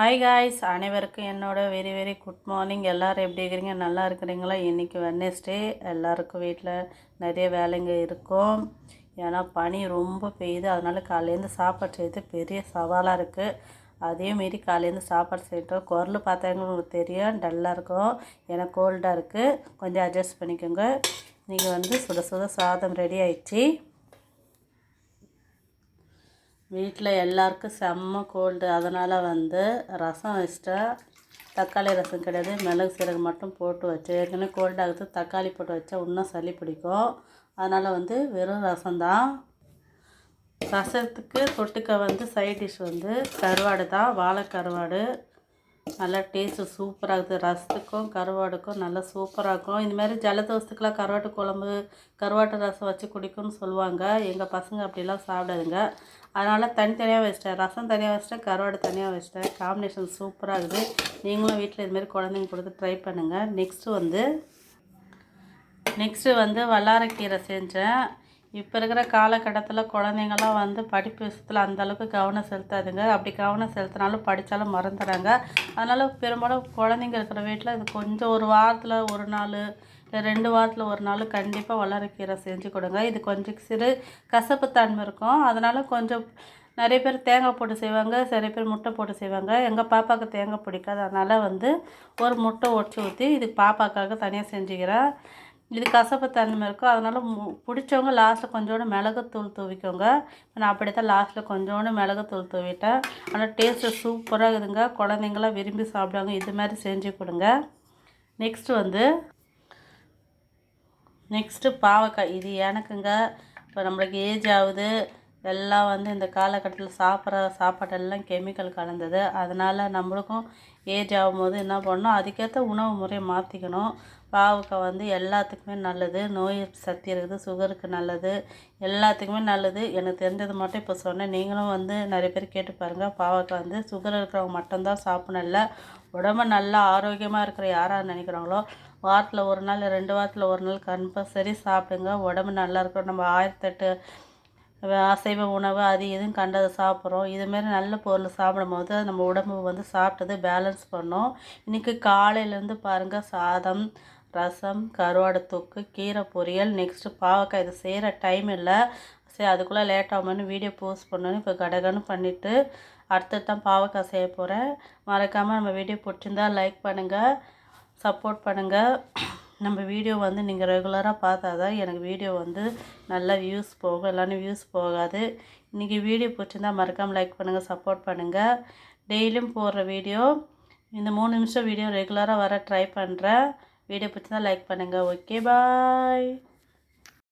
Hi guys அனைவருக்கும் என்னோட very very good morning எல்லோரும் எப்படி இருக்கிறீங்க? நல்லா இருக்கிறீங்களா? இன்றைக்கி வெட்னஸ்டே எல்லாருக்கும் வீட்டில் நிறைய வேலைங்க இருக்கும். ஏன்னா பனி ரொம்ப பெய்யுது. அதனால் காலையிலேருந்து சாப்பாடு செய்யறது பெரிய சவாலாக இருக்குது அதே மாரி காலையிலேருந்து சாப்பாடு செய்யட்டும் குரல் பார்த்தாங்க உங்களுக்கு தெரியும். டல்லாக இருக்கும். ஏன்னா கோல்டாக இருக்குது கொஞ்சம் அட்ஜஸ்ட் பண்ணிக்கோங்க. நீங்கள் வந்து சுட சுட சாதம் ரெடி ஆயிடுச்சு. வீட்டில் எல்லாருக்கும் செம்ம கோல்டு அதனால் வந்து ரசம் வச்சிட்டேன் தக்காளி ரசம் கிடையாது. மிளகு சீரகம் மட்டும் போட்டு வச்சேன் ஏற்கனவே கோல்டு ஆகுது தக்காளி போட்டு வச்சா இன்னும் சளி பிடிக்கும். அதனால் வந்து வெறும் ரசம்தான். ரசத்துக்கு தொட்டுக்க வந்து சைட் டிஷ் வந்து கருவாடு தான் வாழை கருவாடு நல்லா டேஸ்ட்டு சூப்பராக இருக்குது. ரசத்துக்கும் கருவாடுக்கும் நல்லா சூப்பராக இருக்கும். இந்தமாரி ஜலதோஷத்துக்கெலாம் கருவாட்டு குழம்பு கருவாட்டு ரசம் வச்சு குடிக்கும்னு சொல்லுவாங்க. எங்கள் பசங்க அப்படிலாம் சாப்பிடாதுங்க. அதனால் தனித்தனியாக வச்சிட்டேன். ரசம் தனியாக வச்சிட்டேன் கருவாடு தனியாக வச்சிட்டேன். காம்பினேஷன் சூப்பராக இருக்குது. நீங்களும் வீட்டில் இதுமாரி குழந்தைங்க கொடுத்து ட்ரை பண்ணுங்கள் நெக்ஸ்ட்டு வந்து நெக்ஸ்ட்டு வந்து வல்லாரக்கீரை செஞ்சேன். இப்போ இருக்கிற காலகட்டத்தில் குழந்தைங்கள்லாம் வந்து படிப்பு விஷயத்தில் அந்தளவுக்கு கவனம் செலுத்தாதுங்க. அப்படி கவனம் செலுத்தினாலும் படித்தாலும் மறந்துடுறாங்க அதனால் பெரும்பாலும் குழந்தைங்க இருக்கிற வீட்டில் இது கொஞ்சம் ஒரு வாரத்தில் ஒரு நாள் இல்லை ரெண்டு வாரத்தில் ஒரு நாள் கண்டிப்பாக வளரக்கீரை செஞ்சு கொடுங்க. இது கொஞ்சம் சிறு கசப்பு தன்மை இருக்கும். அதனால் கொஞ்சம் நிறைய பேர் தேங்காய் போட்டு செய்வாங்க சில பேர் முட்டை போட்டு செய்வாங்க. எங்கள் பாப்பாவுக்கு தேங்காய் பிடிக்காது அதனால் வந்து ஒரு முட்டை உடச்சி ஊற்றி இது பாப்பாக்காக தனியாக செஞ்சுக்கிறேன். இது கசப்பு தன்மை இருக்கும். அதனால் மு பிடிச்சவங்க லாஸ்ட்டில் கொஞ்சோண்டு மிளகுத்தூள் தூவிக்கோங்க. நான் அப்படி தான் லாஸ்ட்டில் கொஞ்சோண்டு மிளகுத்தூள் தூவிட்டேன். ஆனால் டேஸ்ட்டு சூப்பராக இருக்குதுங்க. குழந்தைங்களாம் விரும்பி சாப்பிடுவாங்க. இது மாதிரி செஞ்சு கொடுங்க. நெக்ஸ்ட்டு வந்து நெக்ஸ்ட்டு பாவக்காய். இது எனக்குங்க. இப்போ நம்மளுக்கு ஏஜ் ஆகுது. எல்லாம் வந்து இந்த காலகட்டத்தில் சாப்பிட்ற சாப்பாட்டெல்லாம் கெமிக்கல் கலந்தது. அதனால் நம்மளுக்கும் ஏஜ் ஆகும்போது என்ன பண்ணணும்? அதுக்கேற்ற உணவு முறையை மாற்றிக்கணும் பாவக்காய் வந்து எல்லாத்துக்குமே நல்லது. நோய் சக்தி இருக்குது சுகருக்கு நல்லது. எல்லாத்துக்குமே நல்லது. எனக்கு தெரிஞ்சது மட்டும் இப்போ சொன்னேன். நீங்களும் வந்து நிறைய பேர் கேட்டு பாருங்கள் பாவக்காய் வந்து சுகர் இருக்கிறவங்க மட்டும்தான் சாப்பிடணும். இல்லை உடம்பு நல்லா ஆரோக்கியமாக இருக்கிற யாராக நினைக்கிறாங்களோ வாரத்தில் ஒரு நாள் ரெண்டு வாரத்தில் ஒரு நாள் கம்பல்சரி சாப்பிடுங்க. உடம்பு நல்லா இருக்கும் நம்ம ஆயிரத்தெட்டு அசைவ உணவு அது இதுவும் கண்டதை சாப்பிட்றோம். இதுமாரி நல்ல பொருள் சாப்பிடும் போது நம்ம உடம்பு வந்து சாப்பிட்டது பேலன்ஸ் பண்ணும். இன்றைக்கி காலையிலேருந்து பாருங்கள் சாதம் ரசம் கருவாடு தொக்கு கீரை பொரியல் நெக்ஸ்ட்டு பாவக்காய். இது செய்கிற டைம் இல்லை. சரி அதுக்குள்ளே லேட் ஆகும்னு வீடியோ போஸ்ட் பண்ணணும் இப்போ கடகன்னு பண்ணிவிட்டு அடுத்தது தான் பாவக்காய் செய்ய போகிறேன் மறக்காமல் நம்ம வீடியோ பிடிச்சிருந்தா லைக் பண்ணுங்கள் சப்போர்ட் பண்ணுங்கள் நம்ம வீடியோ வந்து நீங்கள் ரெகுலராக பார்த்தா தான் எனக்கு வீடியோ வந்து நல்லா வியூஸ் போகும். இல்லைன்னு வியூஸ் போகாது. இன்றைக்கி வீடியோ பிடிச்சிருந்தால் மறக்காமல் லைக் பண்ணுங்கள் சப்போர்ட் பண்ணுங்கள் டெய்லியும் போடுற வீடியோ இந்த மூணு நிமிஷம் வீடியோ ரெகுலராக வர ட்ரை பண்ணுறேன் வீடியோ பிடிச்சிருந்தால் லைக் பண்ணுங்கள் ஓகே பாய்